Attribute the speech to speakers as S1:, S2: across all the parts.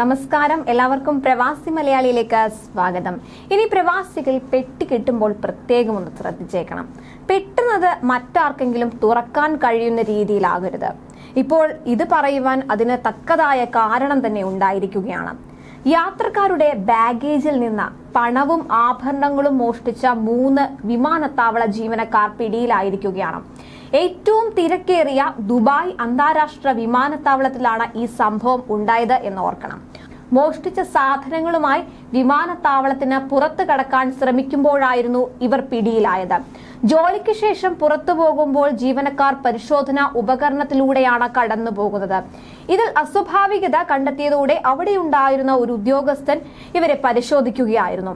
S1: നമസ്കാരം. എല്ലാവർക്കും പ്രവാസി മലയാളിയിലേക്ക് സ്വാഗതം. ഇനി പ്രവാസികൾ പെട്ടി കിട്ടുമ്പോൾ പ്രത്യേകം ഒന്ന് ശ്രദ്ധിച്ചേക്കണം. പെട്ടുന്നത് മറ്റാർക്കെങ്കിലും തുറക്കാൻ കഴിയുന്ന രീതിയിലാകരുത്. ഇപ്പോൾ ഇത് പറയുവാൻ അതിന് തക്കതായ കാരണം തന്നെ ഉണ്ടായിരിക്കുകയാണ്. യാത്രക്കാരുടെ ബാഗേജിൽ നിന്ന് പണവും ആഭരണങ്ങളും മോഷ്ടിച്ച മൂന്ന് വിമാനത്താവള ജീവനക്കാർ പിടിയിലായിരിക്കുകയാണ്. ഏറ്റവും തിരക്കേറിയ ദുബായ് അന്താരാഷ്ട്ര വിമാനത്താവളത്തിലാണ് ഈ സംഭവം ഉണ്ടായത് എന്ന് ഓർക്കണം. മോഷ്ടിച്ച സാധനങ്ങളുമായി വിമാനത്താവളത്തിന് പുറത്തു കടക്കാൻ ശ്രമിക്കുമ്പോഴായിരുന്നു ഇവർ പിടിയിലായത്. ജോലിക്ക് ശേഷം പുറത്തു പോകുമ്പോൾ ജീവനക്കാർ പരിശോധന ഉപകരണത്തിലൂടെയാണ് കടന്നു പോകുന്നത്. ഇതിൽ അസ്വാഭാവികത കണ്ടെത്തിയതോടെ അവിടെയുണ്ടായിരുന്ന ഒരു ഉദ്യോഗസ്ഥൻ ഇവരെ പരിശോധിക്കുകയായിരുന്നു.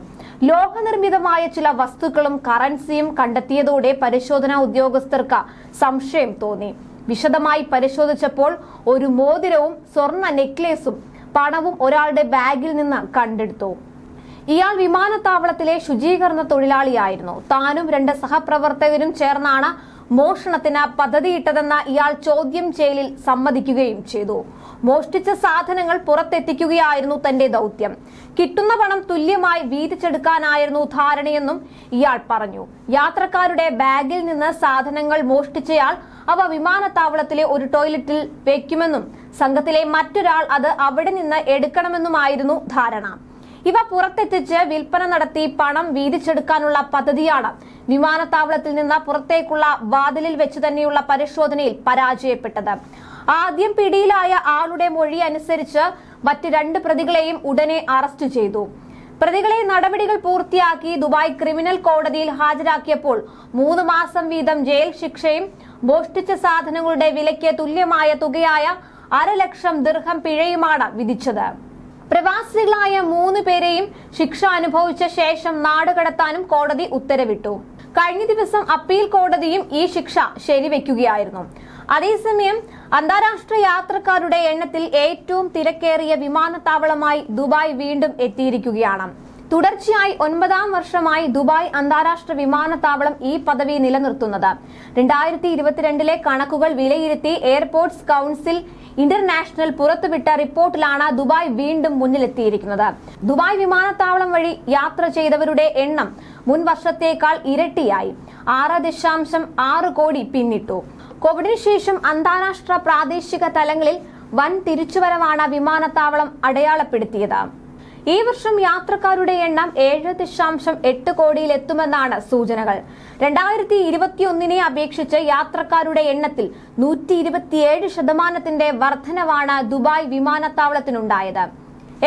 S1: ലോഹനിർമ്മിതമായ ചില വസ്തുക്കളും കറൻസിയും കണ്ടെത്തിയതോടെ പരിശോധനാ ഉദ്യോഗസ്ഥർക്ക് സംശയം തോന്നി. വിശദമായി പരിശോധിച്ചപ്പോൾ ഒരു മോതിരവും സ്വർണ നെക്ലേസും പണവും ഒരാളുടെ ബാഗിൽ നിന്ന് കണ്ടെടുത്തു. ഇയാൾ വിമാനത്താവളത്തിലെ ശുചീകരണ തൊഴിലാളിയായിരുന്നു. താനും രണ്ട് സഹപ്രവർത്തകരും ചേർന്നാണ് മോഷണത്തിന് പദ്ധതിയിട്ടതെന്ന ഇയാൾ ചോദ്യം ചെയ്യലിൽ സമ്മതിക്കുകയും ചെയ്തു. മോഷ്ടിച്ച സാധനങ്ങൾ പുറത്തെത്തിക്കുകയായിരുന്നു തന്റെ ദൗത്യം. കിട്ടുന്ന പണം തുല്യമായി വീതിച്ചെടുക്കാനായിരുന്നു ധാരണയെന്നും ഇയാൾ പറഞ്ഞു. യാത്രക്കാരുടെ ബാഗിൽ നിന്ന് സാധനങ്ങൾ മോഷ്ടിച്ചയാൾ അവ വിമാനത്താവളത്തിലെ ഒരു ടോയ്ലറ്റിൽ വെക്കുമെന്നും സംഘത്തിലെ മറ്റൊരാൾ അത് അവിടെ നിന്ന് എടുക്കണമെന്നുമായിരുന്നു ധാരണ. ഇവ പുറത്തെത്തിച്ച് വിൽപ്പന നടത്തി പണം വീതിച്ചെടുക്കാനുള്ള പദ്ധതിയാണ്. വിമാനത്താവളത്തിൽ നിന്ന് പുറത്തേക്കുള്ള വാതിലിൽ വെച്ച് തന്നെയുള്ള പരിശോധനയിൽ പരാജയപ്പെട്ടത്. ആദ്യം പിടിയിലായ ആളുടെ മൊഴി അനുസരിച്ച് മറ്റ് രണ്ട് പ്രതികളെയും ഉടനെ അറസ്റ്റ് ചെയ്തു. പ്രതികളെ നടപടികൾ പൂർത്തിയാക്കി ദുബായ് ക്രിമിനൽ കോടതിയിൽ ഹാജരാക്കിയപ്പോൾ മൂന്ന് മാസം വീതം ജയിൽ ശിക്ഷയും മോഷ്ടിച്ച സാധനങ്ങളുടെ വിലയ്ക്ക് തുല്യമായ തുകയായ അരലക്ഷം ദീർഘം പിഴയുമാണ് വിധിച്ചത്. പ്രവാസികളായ മൂന്ന് പേരെയും ശിക്ഷ അനുഭവിച്ച ശേഷം നാടുകടത്താനും കോടതി ഉത്തരവിട്ടു. കഴിഞ്ഞ ദിവസം അപ്പീൽ കോടതിയും ഈ ശിക്ഷ ശരിവെക്കുകയായിരുന്നു. അതേസമയം അന്താരാഷ്ട്ര യാത്രക്കാരുടെ എണ്ണത്തിൽ ഏറ്റവും തിരക്കേറിയ വിമാനത്താവളമായി ദുബായ് വീണ്ടും എത്തിയിരിക്കുകയാണ്. തുടർച്ചയായി ഒൻപതാം വർഷമായി ദുബായ് അന്താരാഷ്ട്ര വിമാനത്താവളം ഈ പദവി നിലനിർത്തുന്നത്. രണ്ടായിരത്തി ഇരുപത്തിരണ്ടിലെ കണക്കുകൾ വിലയിരുത്തി എയർപോർട്ട്സ് കൗൺസിൽ ഇന്റർനാഷണൽ പുറത്തുവിട്ട റിപ്പോർട്ടിലാണ് ദുബായ് വീണ്ടും മുന്നിലെത്തിയിരിക്കുന്നത്. ദുബായ് വിമാനത്താവളം വഴി യാത്ര ചെയ്തവരുടെ എണ്ണം മുൻ വർഷത്തേക്കാൾ ഇരട്ടിയായി. ആറ് ദശാംശം ആറ് കോടി പിന്നിട്ടു. കോവിഡിന് ശേഷം അന്താരാഷ്ട്ര പ്രാദേശിക തലങ്ങളിൽ വൻ തിരിച്ചുവരവാണ് വിമാനത്താവളം അടയാളപ്പെടുത്തിയത്. ഈ വർഷം യാത്രക്കാരുടെ എണ്ണം ഏഴ് ദശാംശം എട്ട് കോടിയിൽ എത്തുമെന്നാണ് സൂചനകൾ. രണ്ടായിരത്തി ഇരുപത്തിയൊന്നിനെ അപേക്ഷിച്ച് യാത്രക്കാരുടെ എണ്ണത്തിൽ നൂറ്റി ഇരുപത്തിയേഴ് ശതമാനത്തിന്റെ വർധനവാണ് ദുബായ് വിമാനത്താവളത്തിനുണ്ടായത്.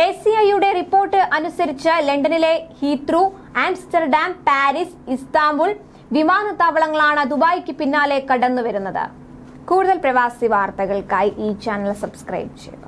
S1: എ സി ഐയുടെ റിപ്പോർട്ട് അനുസരിച്ച് ലണ്ടനിലെ ഹീത്രൂ ആംസ്റ്റർഡാം പാരീസ് ഇസ്താംബുൾ വിമാനത്താവളങ്ങളാണ് ദുബായ്ക്ക് പിന്നാലെ കടന്നുവരുന്നത്. കൂടുതൽ പ്രവാസി വാർത്തകൾക്കായി ഈ ചാനൽ സബ്സ്ക്രൈബ് ചെയ്യുക.